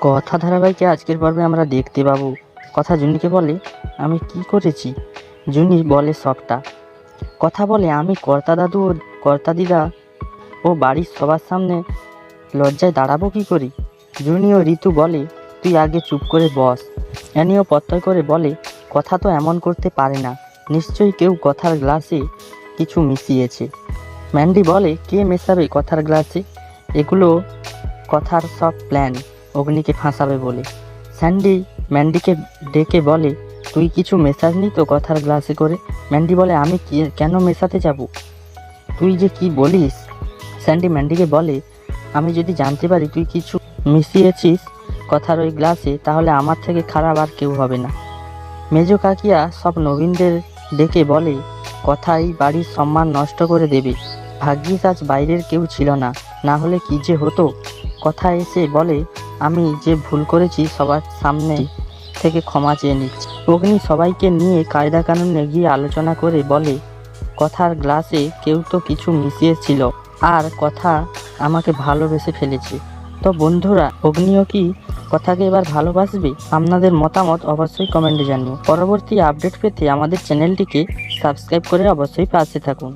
কথা ধারাবাহিকে আজকের পর্বে আমরা দেখতে পাবো। কথা জুনিকে বলে, আমি কি করেছি? জুনি বলে, সবটা। কথা বলে, আমি কর্তা দাদু ও কর্তা দিদা ও বাড়ির সবার সামনে লজ্জায় দাঁড়াবো কি করি? জুনি ও ঋতু বলে, তুই আগে চুপ করে বস। অ্যানিও প্রত্যয় করে বলে, কথা তো এমন করতে পারে না। নিশ্চয়ই কেউ কথার গ্লাসে কিছু মিশিয়েছে। ম্যান্ডি বলে, কে মেশাবে কথার গ্লাসে? এগুলো কথার সব প্ল্যান। অগ্নিকে ফাঁসাবে বলে। স্যান্ডি ম্যান্ডিকে ডেকে বলে, তুই কিছু মেশাসনি তো কথার গ্লাসে করে? ম্যান্ডি বলে, আমি কেন মেশাতে যাব? তুই যে কি বলিস? স্যান্ডি ম্যান্ডিকে বলে, আমি যদি জানতে পারি তুই কিছু মিশিয়েছিস কথার ওই গ্লাসে, তাহলে আমার থেকে খারাপ আর কেউ হবে না। মেজো কাকিয়া সব নবীনদের ডেকে বলে কথা এই বাড়ির সম্মান নষ্ট করে দেবে। ভাগ্যিস আজ বাইরের কেউ ছিল না। না হলে কি যে হতো? কথা এসে বলে আমি যে ভুল করেছি সবার সামনে থেকে ক্ষমা চেয়ে নিচ্ছি। অগ্নি সবাইকে নিয়ে কায়দা কানুনে গিয়ে আলোচনা করে বলে, কথার গ্লাসে কেউ তো কিছু মিশিয়েছিল, আর কথা আমাকে ভালোবেসে ফেলেছে। তো বন্ধুরা, অগ্নিও কি কথাকে এবার ভালোবাসবে? আপনাদের মতামত অবশ্যই কমেন্টে জানিও। পরবর্তী আপডেট পেতে আমাদের চ্যানেলটিকে সাবস্ক্রাইব করে অবশ্যই পাশে থাকুন।